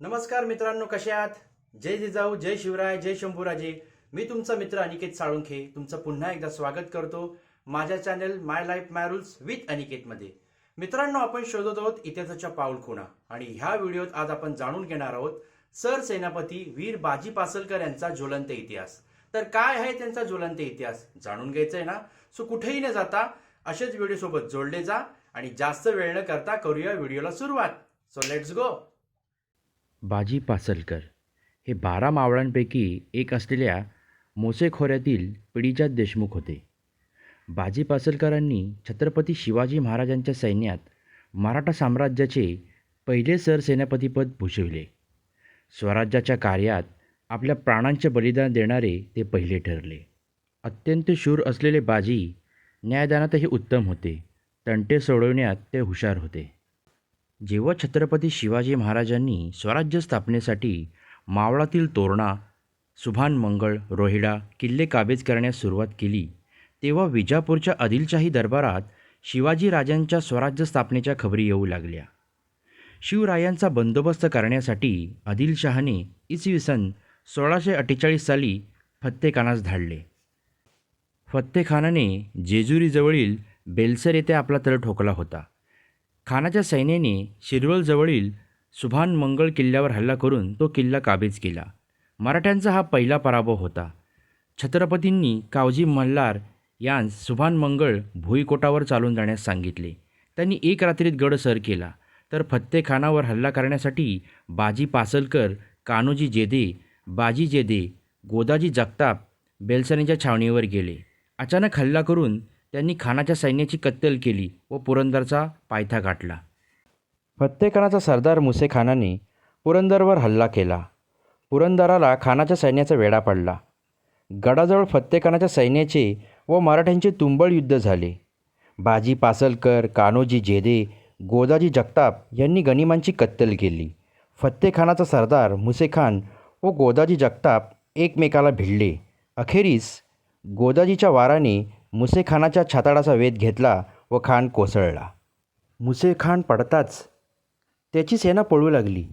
नमस्कार मित्रांनो कसे आहात? जय जिजाऊ जय शिवराय जय शंभूराजे. मी तुमचा मित्र अनिकेत साळुंखे तुमचं पुन्हा एकदा स्वागत करतो माझ्या channel my life my rules with अनिकेतमध्ये मित्रांनो आपण शोधत आहोत इतिहासाच्या पाऊलखुणा आणि ह्या व्हिडिओत आज आपण जाणून घेणार आहोत सर सेनापती वीर बाजी पासलकर यांचा ज्वलंत इतिहास. तर काय आहे त्यांचा ज्वलंत इतिहास? जाणून घ्यायचंय ना? सो कुठेही न जाता असेच व्हिडिओ सोबत जोडले जा आणि जास्त वेळ न करता करूया व्हिडिओला सुरुवात. So let's go Baji Pasalkar हे बारा मावळांपैकी एक असलेल्या मोसे खोऱ्यातील पिढीजात देशमुख होते. बाजी पासलकरांनी छत्रपती शिवाजी महाराजांच्या सैन्यात मराठा साम्राज्याचे पहिले सरसेनापतीपद भूषविले. स्वराज्याच्या कार्यात आपल्या प्राणांचे बलिदान देणारे ते पहिले ठरले. अत्यंत शूर असलेले बाजी न्यायदानातही उत्तम होते. तंटे सोडवण्यात ते हुशार होते. जेव्हा छत्रपती शिवाजी महाराजांनी स्वराज्य स्थापनेसाठी मावळातील तोरणा सुभान मंगळ रोहिडा किल्ले काबीज करण्यास सुरुवात केली तेव्हा विजापूरच्या आदिलशाही दरबारात शिवाजी राजांच्या स्वराज्य स्थापनेच्या खबरी येऊ लागल्या. शिवरायांचा बंदोबस्त करण्यासाठी आदिलशहाने इसवी सन सोळाशे अठ्ठेचाळीस साली फत्तेखानास धाडले. फत्तेखानाने जेजुरीजवळील बेलसर येथे आपला तळ ठोकला होता. खानाच्या सैन्याने शिरवलजवळील सुभान मंगळ किल्ल्यावर हल्ला करून तो किल्ला काबीज केला. मराठ्यांचा हा पहिला पराभव होता. छत्रपतींनी कावजी मल्हार यांस सुभान मंगळ भुईकोटावर चालून जाण्यास सांगितले. त्यांनी एक रात्रीत गड सर केला. तर फत्तेखानावर हल्ला करण्यासाठी बाजी पासलकर कान्होजी जेदे बाजी जेदे गोदाजी जगताप बेलसनेच्या छावणीवर गेले. अचानक हल्ला करून त्यांनी खानाच्या सैन्याची कत्तल केली व पुरंदरचा पायथा गाठला. फत्तेखानाचा सरदार मुसेखानाने पुरंदरवर हल्ला केला. पुरंदराला खानाच्या सैन्याचा वेढा पडला. गडाजवळ फत्तेखानाच्या सैन्याचे व मराठ्यांचे तुंबळ युद्ध झाले. बाजी पासलकर कान्होजी जेदे गोदाजी जगताप यांनी गनिमांची कत्तल केली. फत्तेखानाचा सरदार मुसेखान व गोदाजी जगताप एकमेकाला भिडले. अखेरीस गोदाजीच्या वाराने मुसेखानाच्या छाताडाचा वेध घेतला व खान कोसळला. मुसेखान पडताच त्याची सेना पळू लागली.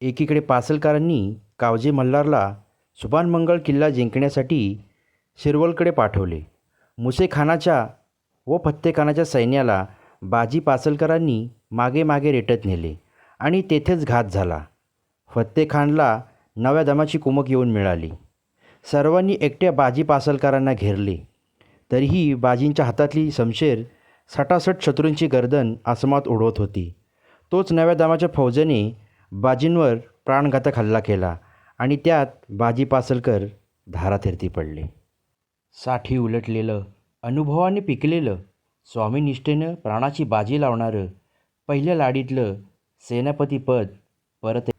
एकीकडे पासलकरांनी कावजे मल्हारला सुभानमंगळ किल्ला जिंकण्यासाठी शिरवलकडे पाठवले. मुसेखानाच्या व फत्तेखानाच्या सैन्याला बाजी पासलकरांनी मागे मागे रेटत नेले आणि तेथेच घात झाला. फत्तेखानला नव्या दमाची कुमक येऊन मिळाली. सर्वांनी एकट्या बाजी पासलकरांना घेरले. तरीही बाजींच्या हातातली समशेर सटासट शत्रूंची गर्दन आसमात उडवत होती. तोच नव्या दामाच्या फौजेने बाजींवर प्राणघातक हल्ला केला आणि त्यात बाजी पासलकर धाराथिरती पडले. साठी उलटलेलं अनुभवाने पिकलेलं स्वामीनिष्ठेनं प्राणाची बाजी लावणारं पहिल्या लाडीतलं सेनापतीपद परत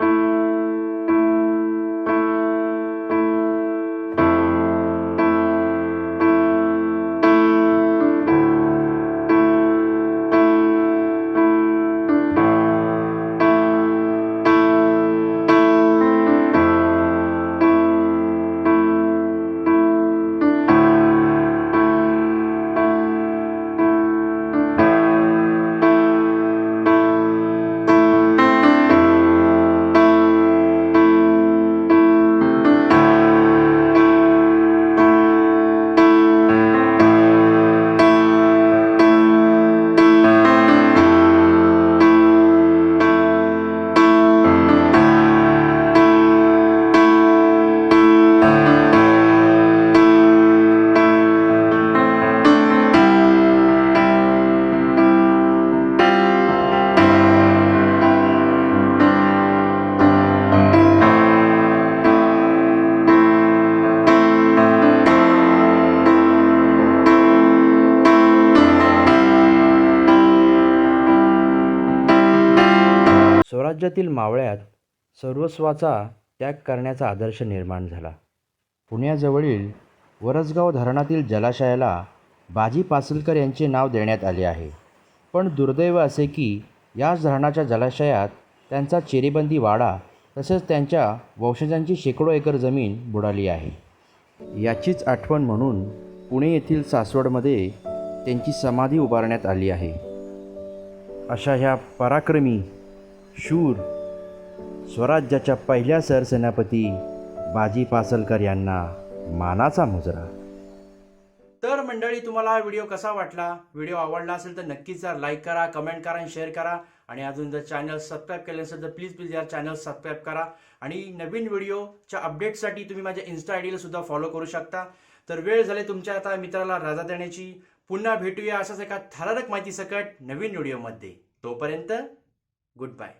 स्वराज्यातील मावळ्यात सर्वस्वाचा त्याग करण्याचा आदर्श निर्माण झाला. पुण्याजवळील वरसगाव धरणातील जलाशयाला बाजी पासलकर यांचे नाव देण्यात आले आहे. पण दुर्दैव असे की याच धरणाच्या जलाशयात त्यांचा चिरेबंदी वाडा तसेच त्यांच्या वंशजांची शेकडो एकर जमीन बुडाली आहे. याचीच आठवण म्हणून पुणे येथील सासवडमध्ये त्यांची समाधी उभारण्यात आली आहे. अशा ह्या पराक्रमी शूर स्वराज्याच्या पहिल्या सरसेनापती बाजी पासलकर यांना मानाचा मुजरा. तर मंडळी तुम्हाला हा व्हिडिओ कसा वाटला? व्हिडिओ आवडला असेल तर नक्कीच लाईक करा कमेंट करा आणि शेअर करा. आणि अजून जर चॅनल सबस्क्राईब केले असेल तर प्लीज प्लीज या चॅनल सबस्क्राईब करा. आणि नवीन व्हिडिओच्या अपडेटसाठी तुम्ही माझ्या इन्स्टा आय डीला सुद्धा फॉलो करू शकता. तर वेळ झाले तुमच्या आता मित्राला रजा देण्याची. पुन्हा भेटूया अशाच एका थरारक माहिती सकट नवीन व्हिडिओमध्ये. तोपर्यंत गुड बाय